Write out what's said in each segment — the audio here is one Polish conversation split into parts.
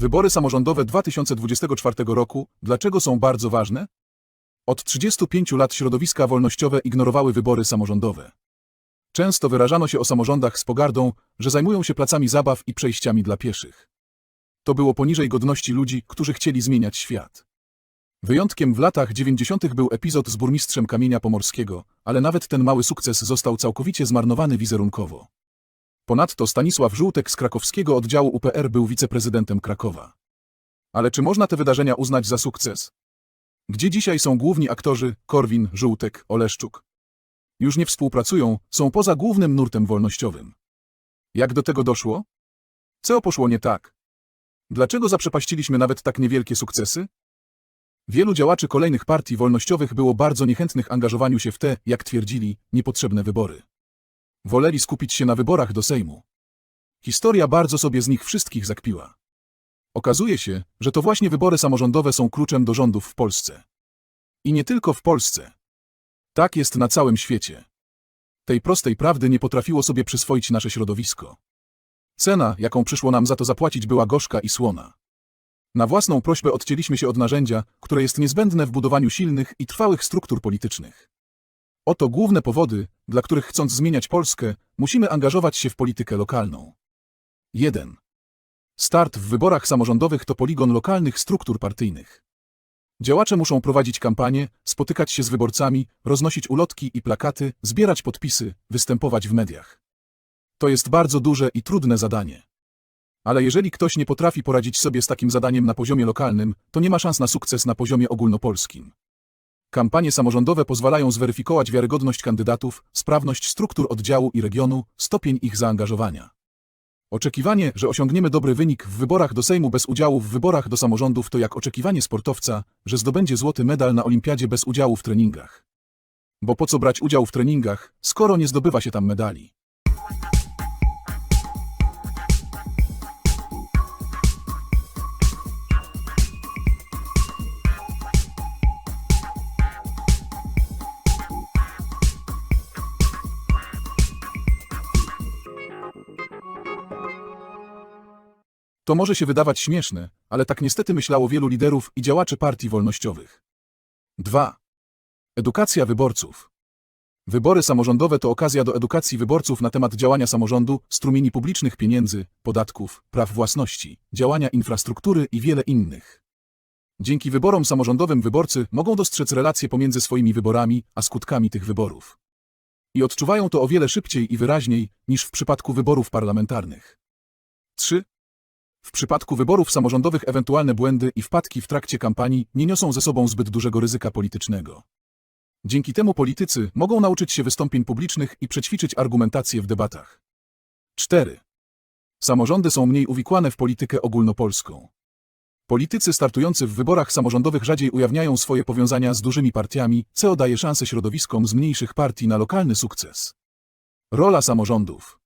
Wybory samorządowe 2024 roku, dlaczego są bardzo ważne? Od 35 lat środowiska wolnościowe ignorowały wybory samorządowe. Często wyrażano się o samorządach z pogardą, że zajmują się placami zabaw i przejściami dla pieszych. To było poniżej godności ludzi, którzy chcieli zmieniać świat. Wyjątkiem w latach 90. był epizod z burmistrzem Kamienia Pomorskiego, ale nawet ten mały sukces został całkowicie zmarnowany wizerunkowo. Ponadto Stanisław Żółtek z krakowskiego oddziału UPR był wiceprezydentem Krakowa. Ale czy można te wydarzenia uznać za sukces? Gdzie dzisiaj są główni aktorzy Korwin, Żółtek, Oleszczuk? Już nie współpracują, są poza głównym nurtem wolnościowym. Jak do tego doszło? Co poszło nie tak? Dlaczego zaprzepaściliśmy nawet tak niewielkie sukcesy? Wielu działaczy kolejnych partii wolnościowych było bardzo niechętnych angażowaniu się w te, jak twierdzili, niepotrzebne wybory. Woleli skupić się na wyborach do Sejmu. Historia bardzo sobie z nich wszystkich zakpiła. Okazuje się, że to właśnie wybory samorządowe są kluczem do rządów w Polsce. I nie tylko w Polsce. Tak jest na całym świecie. Tej prostej prawdy nie potrafiło sobie przyswoić nasze środowisko. Cena, jaką przyszło nam za to zapłacić, była gorzka i słona. Na własną prośbę odcięliśmy się od narzędzia, które jest niezbędne w budowaniu silnych i trwałych struktur politycznych. Oto główne powody, dla których chcąc zmieniać Polskę, musimy angażować się w politykę lokalną. 1. Start w wyborach samorządowych to poligon lokalnych struktur partyjnych. Działacze muszą prowadzić kampanie, spotykać się z wyborcami, roznosić ulotki i plakaty, zbierać podpisy, występować w mediach. To jest bardzo duże i trudne zadanie. Ale jeżeli ktoś nie potrafi poradzić sobie z takim zadaniem na poziomie lokalnym, to nie ma szans na sukces na poziomie ogólnopolskim. Kampanie samorządowe pozwalają zweryfikować wiarygodność kandydatów, sprawność struktur oddziału i regionu, stopień ich zaangażowania. Oczekiwanie, że osiągniemy dobry wynik w wyborach do Sejmu bez udziału w wyborach do samorządów to jak oczekiwanie sportowca, że zdobędzie złoty medal na olimpiadzie bez udziału w treningach. Bo po co brać udział w treningach, skoro nie zdobywa się tam medali? To może się wydawać śmieszne, ale tak niestety myślało wielu liderów i działaczy partii wolnościowych. 2. Edukacja wyborców. Wybory samorządowe to okazja do edukacji wyborców na temat działania samorządu, strumieni publicznych pieniędzy, podatków, praw własności, działania infrastruktury i wiele innych. Dzięki wyborom samorządowym wyborcy mogą dostrzec relacje pomiędzy swoimi wyborami a skutkami tych wyborów. I odczuwają to o wiele szybciej i wyraźniej niż w przypadku wyborów parlamentarnych. 3. W przypadku wyborów samorządowych ewentualne błędy i wpadki w trakcie kampanii nie niosą ze sobą zbyt dużego ryzyka politycznego. Dzięki temu politycy mogą nauczyć się wystąpień publicznych i przećwiczyć argumentację w debatach. 4. Samorządy są mniej uwikłane w politykę ogólnopolską. Politycy startujący w wyborach samorządowych rzadziej ujawniają swoje powiązania z dużymi partiami, co daje szansę środowiskom z mniejszych partii na lokalny sukces. Rola samorządów.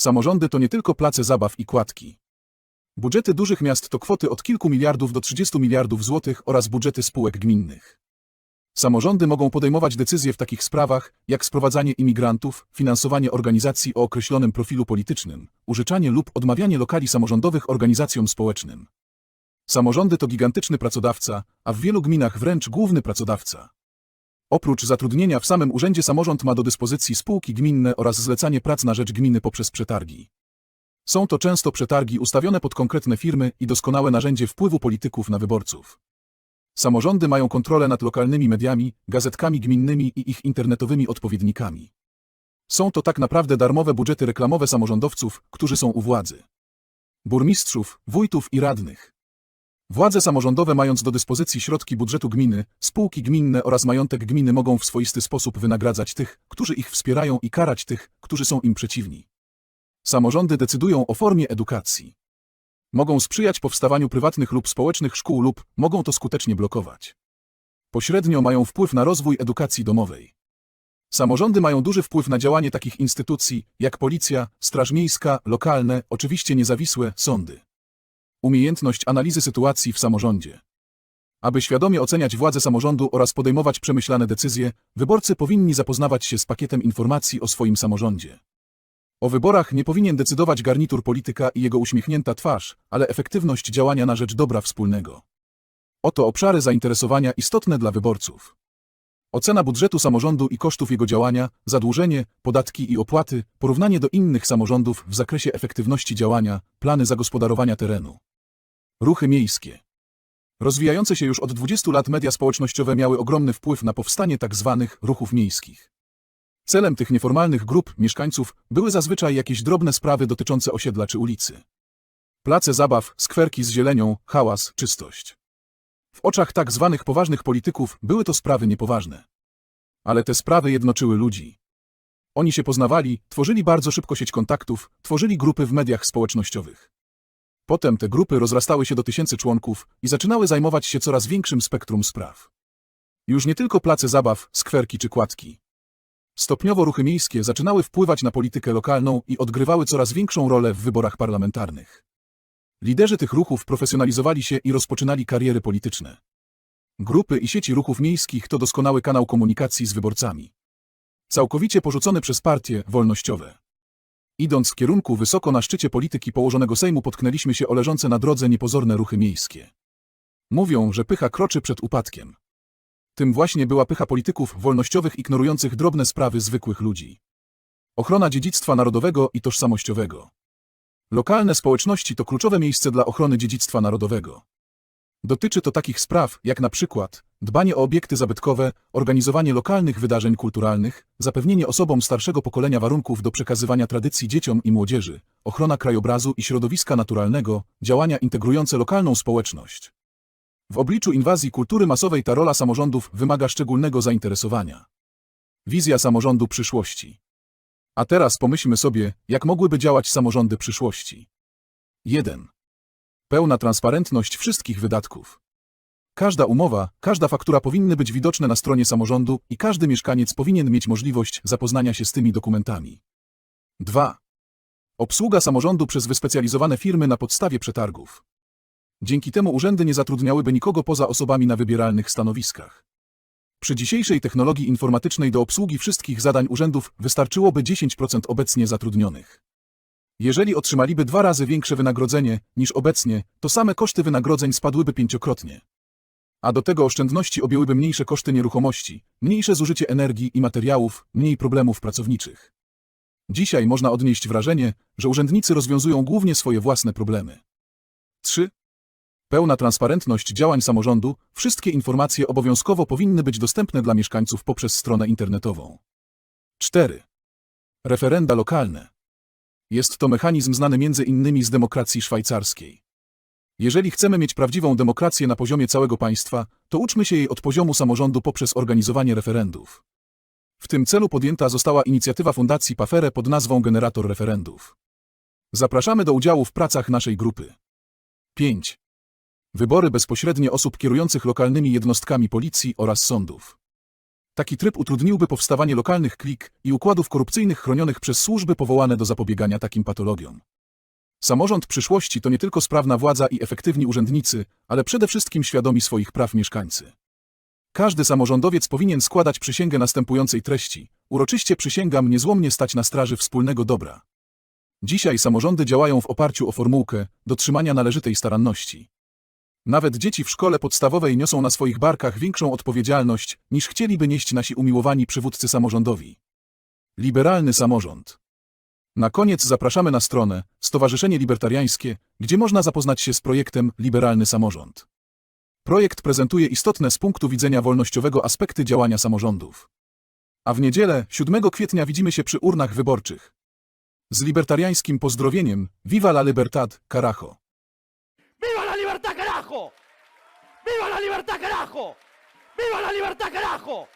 Samorządy to nie tylko place zabaw i kładki. Budżety dużych miast to kwoty od kilku miliardów do 30 miliardów złotych oraz budżety spółek gminnych. Samorządy mogą podejmować decyzje w takich sprawach, jak sprowadzanie imigrantów, finansowanie organizacji o określonym profilu politycznym, użyczanie lub odmawianie lokali samorządowych organizacjom społecznym. Samorządy to gigantyczny pracodawca, a w wielu gminach wręcz główny pracodawca. Oprócz zatrudnienia w samym urzędzie samorząd ma do dyspozycji spółki gminne oraz zlecanie prac na rzecz gminy poprzez przetargi. Są to często przetargi ustawione pod konkretne firmy i doskonałe narzędzie wpływu polityków na wyborców. Samorządy mają kontrolę nad lokalnymi mediami, gazetkami gminnymi i ich internetowymi odpowiednikami. Są to tak naprawdę darmowe budżety reklamowe samorządowców, którzy są u władzy. Burmistrzów, wójtów i radnych. Władze samorządowe mając do dyspozycji środki budżetu gminy, spółki gminne oraz majątek gminy mogą w swoisty sposób wynagradzać tych, którzy ich wspierają i karać tych, którzy są im przeciwni. Samorządy decydują o formie edukacji. Mogą sprzyjać powstawaniu prywatnych lub społecznych szkół lub mogą to skutecznie blokować. Pośrednio mają wpływ na rozwój edukacji domowej. Samorządy mają duży wpływ na działanie takich instytucji jak policja, straż miejska, lokalne, oczywiście niezawisłe, sądy. Umiejętność analizy sytuacji w samorządzie. Aby świadomie oceniać władzę samorządu oraz podejmować przemyślane decyzje, wyborcy powinni zapoznawać się z pakietem informacji o swoim samorządzie. O wyborach nie powinien decydować garnitur polityka i jego uśmiechnięta twarz, ale efektywność działania na rzecz dobra wspólnego. Oto obszary zainteresowania istotne dla wyborców. Ocena budżetu samorządu i kosztów jego działania, zadłużenie, podatki i opłaty, porównanie do innych samorządów w zakresie efektywności działania, plany zagospodarowania terenu. Ruchy miejskie. Rozwijające się już od 20 lat media społecznościowe miały ogromny wpływ na powstanie tzw. ruchów miejskich. Celem tych nieformalnych grup mieszkańców były zazwyczaj jakieś drobne sprawy dotyczące osiedla czy ulicy. Place zabaw, skwerki z zielenią, hałas, czystość. W oczach tak zwanych poważnych polityków były to sprawy niepoważne. Ale te sprawy jednoczyły ludzi. Oni się poznawali, tworzyli bardzo szybko sieć kontaktów, tworzyli grupy w mediach społecznościowych. Potem te grupy rozrastały się do tysięcy członków i zaczynały zajmować się coraz większym spektrum spraw. Już nie tylko place zabaw, skwerki czy kładki. Stopniowo ruchy miejskie zaczynały wpływać na politykę lokalną i odgrywały coraz większą rolę w wyborach parlamentarnych. Liderzy tych ruchów profesjonalizowali się i rozpoczynali kariery polityczne. Grupy i sieci ruchów miejskich to doskonały kanał komunikacji z wyborcami. Całkowicie porzucony przez partie wolnościowe. Idąc w kierunku wysoko na szczycie polityki położonego Sejmu potknęliśmy się o leżące na drodze niepozorne ruchy miejskie. Mówią, że pycha kroczy przed upadkiem. Tym właśnie była pycha polityków wolnościowych ignorujących drobne sprawy zwykłych ludzi. Ochrona dziedzictwa narodowego i tożsamościowego. Lokalne społeczności to kluczowe miejsce dla ochrony dziedzictwa narodowego. Dotyczy to takich spraw, jak na przykład dbanie o obiekty zabytkowe, organizowanie lokalnych wydarzeń kulturalnych, zapewnienie osobom starszego pokolenia warunków do przekazywania tradycji dzieciom i młodzieży, ochrona krajobrazu i środowiska naturalnego, działania integrujące lokalną społeczność. W obliczu inwazji kultury masowej ta rola samorządów wymaga szczególnego zainteresowania. Wizja samorządu przyszłości. A teraz pomyślmy sobie, jak mogłyby działać samorządy przyszłości. 1. Pełna transparentność wszystkich wydatków. Każda umowa, każda faktura powinny być widoczne na stronie samorządu i każdy mieszkaniec powinien mieć możliwość zapoznania się z tymi dokumentami. 2. Obsługa samorządu przez wyspecjalizowane firmy na podstawie przetargów. Dzięki temu urzędy nie zatrudniałyby nikogo poza osobami na wybieralnych stanowiskach. Przy dzisiejszej technologii informatycznej do obsługi wszystkich zadań urzędów wystarczyłoby 10% obecnie zatrudnionych. Jeżeli otrzymaliby dwa razy większe wynagrodzenie niż obecnie, to same koszty wynagrodzeń spadłyby pięciokrotnie. A do tego oszczędności objęłyby mniejsze koszty nieruchomości, mniejsze zużycie energii i materiałów, mniej problemów pracowniczych. Dzisiaj można odnieść wrażenie, że urzędnicy rozwiązują głównie swoje własne problemy. 3. Pełna transparentność działań samorządu, wszystkie informacje obowiązkowo powinny być dostępne dla mieszkańców poprzez stronę internetową. 4. Referenda lokalne. Jest to mechanizm znany między innymi z demokracji szwajcarskiej. Jeżeli chcemy mieć prawdziwą demokrację na poziomie całego państwa, to uczmy się jej od poziomu samorządu poprzez organizowanie referendów. W tym celu podjęta została inicjatywa Fundacji Pafere pod nazwą Generator Referendów. Zapraszamy do udziału w pracach naszej grupy. 5. Wybory bezpośrednie osób kierujących lokalnymi jednostkami policji oraz sądów. Taki tryb utrudniłby powstawanie lokalnych klik i układów korupcyjnych chronionych przez służby powołane do zapobiegania takim patologiom. Samorząd przyszłości to nie tylko sprawna władza i efektywni urzędnicy, ale przede wszystkim świadomi swoich praw mieszkańcy. Każdy samorządowiec powinien składać przysięgę następującej treści. Uroczyście przysięgam niezłomnie stać na straży wspólnego dobra. Dzisiaj samorządy działają w oparciu o formułkę dotrzymania należytej staranności. Nawet dzieci w szkole podstawowej niosą na swoich barkach większą odpowiedzialność, niż chcieliby nieść nasi umiłowani przywódcy samorządowi. Liberalny samorząd. Na koniec zapraszamy na stronę Stowarzyszenie Libertariańskie, gdzie można zapoznać się z projektem Liberalny Samorząd. Projekt prezentuje istotne z punktu widzenia wolnościowego aspekty działania samorządów. A w niedzielę, 7 kwietnia widzimy się przy urnach wyborczych. Z libertariańskim pozdrowieniem Viva la Libertad, Carajo! ¡Viva la libertad, carajo! ¡Viva la libertad, carajo!